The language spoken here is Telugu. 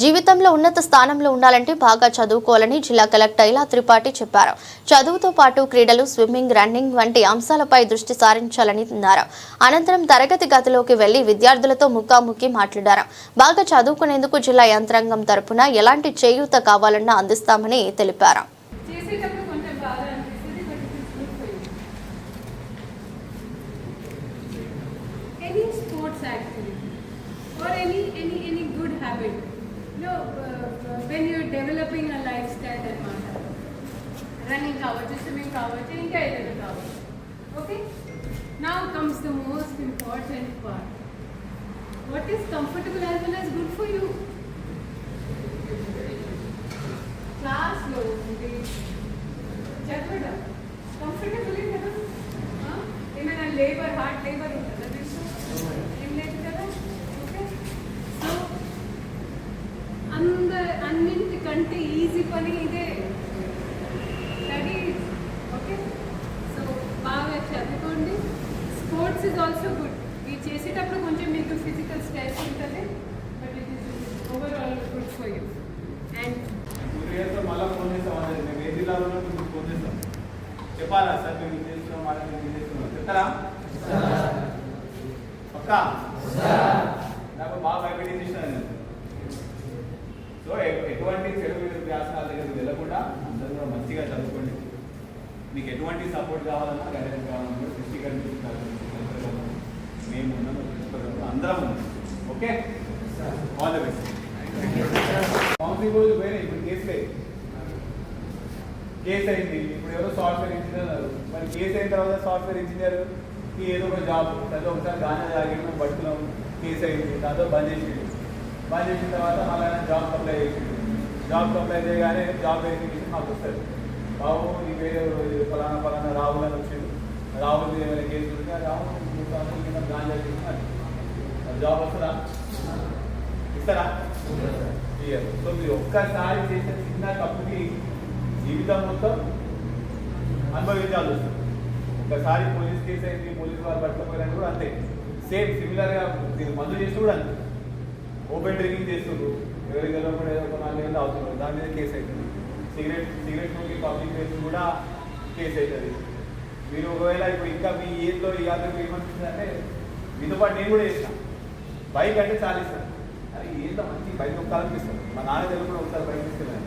జీవితంలో ఉన్నత స్థానంలో ఉండాలంటే బాగా చదువుకోవాలని జిల్లా కలెక్టర్ ఇలా త్రిపాఠి చెప్పారు. చదువుతో పాటు క్రీడలు స్విమ్మింగ్ రన్నింగ్ వంటి అంశాలపై దృష్టి సారించాలని అన్నారు. అనంతరం తరగతి గదిలోకి వెళ్ళి విద్యార్థులతో ముఖాముఖి మాట్లాడారు. బాగా చదువుకునేందుకు జిల్లా యంత్రాంగం తరపున ఎలాంటి చేయూత కావాలన్నా అందిస్తామని తెలిపారు. Or any any any good habit when you developing uh, when you're developing running కావచ్చు స్విమ్మింగ్ కావచ్చు ఇంకా ఏదైనా కావచ్చు. Okay now comes the most important part what is comfortable as well as good for you క్లాస్లో ఉండి చదవడం. కంఫర్టబుల్ కదా? ఏమైనా లేబర్ హార్డ్ లేబర్ ఉంటుందా దీంట్లో ఏం లేదు కదా ఓకే సో అంద అన్నింటికంటే ఈజీ పని ఇదే. స్టడీ ఓకే సో బాగా చదువుకోండి. స్పోర్ట్స్ ఇస్ ఆల్సో గుడ్ ఇది చేసేటప్పుడు కొంచెం మీకు ఫిజికల్ స్ట్రెస్ ఉంటుంది. But it is overall good for you and మళ్ళీ ఫోన్ చేస్తాం ఏ జిల్లాలో ఫోన్ చేస్తాం. చెప్పాలా? సార్ మేము చేస్తున్నాం మేము చెప్తారా? పక్క? నాకు బాగా భయపెట్టి చేసినాను సో ఎటువంటి చెడు వ్యాసనాల దగ్గరికి వెళ్ళకుండా అందరూ కూడా మంచిగా చదువుకోండి. మీకు ఎటువంటి సపోర్ట్ కావాలన్నా గైడెన్స్ కావాలన్నా కూడా డిస్ట్రిక్ట్ మేము ఉన్నాము ప్రిన్సిపల్ అందరం ఉన్నాం. Okay? All the best counselling రోజు పోయినాయి. ఇప్పుడు కేసులే కేసు అయింది. ఇప్పుడు ఎవరో సాఫ్ట్వేర్ ఇంజనీర్ మరి కేసు అయిన తర్వాత సాఫ్ట్వేర్ ఇంజనీర్ ఏదో ఒక జాబ్ దాంతో ఒకసారి గానే తాగిన పట్టుకున్నాం కేసు అయింది. దాంతో బంద్ చేసేది బంద్ చేసిన తర్వాత మళ్ళీ ఆయన జాబ్ అప్లై చేసింది జాబ్ అప్లై చేయగానే జాబ్ వెరిఫికేషన్ మాకు వస్తుంది బాబు నీ పేరు ఫలానా ఫలానా రాహుల్ అని వచ్చింది రాహుల్ మీద ఏమైనా కేసు ఉంటే ఆ రాహుల్ చూస్తాను కింద గాంజా చేసిన జాబ్ వస్తుందా ఇస్తారా ఇయ్యరు సో మీరు ఒక్కసారి చేసిన చిన్న తప్పుకి జీవితం మొత్తం అనుభవించాల్సి వస్తుంది ఒకసారి పోలీస్ కేసు అయింది పోలీస్ వారు పట్టుకుపోయినట్టు కూడా అంతే సేమ్ సిమిలర్గా మీరు మందు చేసి కూడా అంతే ఓపెన్ డ్రింకింగ్ చేస్తుండ్రు. ఎవరికి వెళ్ళకుండా ఏదో ఒక నాలుగు గంటలు అవుతున్నారు దాని మీద కేసు అవుతుంది సిగరెట్ సిగరెట్ నోకి పబ్లిక్ ప్లేస్ కూడా కేసు అవుతుంది మీరు ఒకవేళ ఇప్పుడు ఇంకా మీ ఏజ్లో ఈ యాత్రకు ఏమనిపిస్తుందంటే మీతో పాటు నేను కూడా చేసిన. బైక్ అంటే చాలా ఇష్టం. అరే ఏంటో మంచి బైక్ ఒక్కనిపిస్తుంది మా నాన్న దగ్గర కూడా ఒకసారి బైక్ తీసుకెళ్ళాను.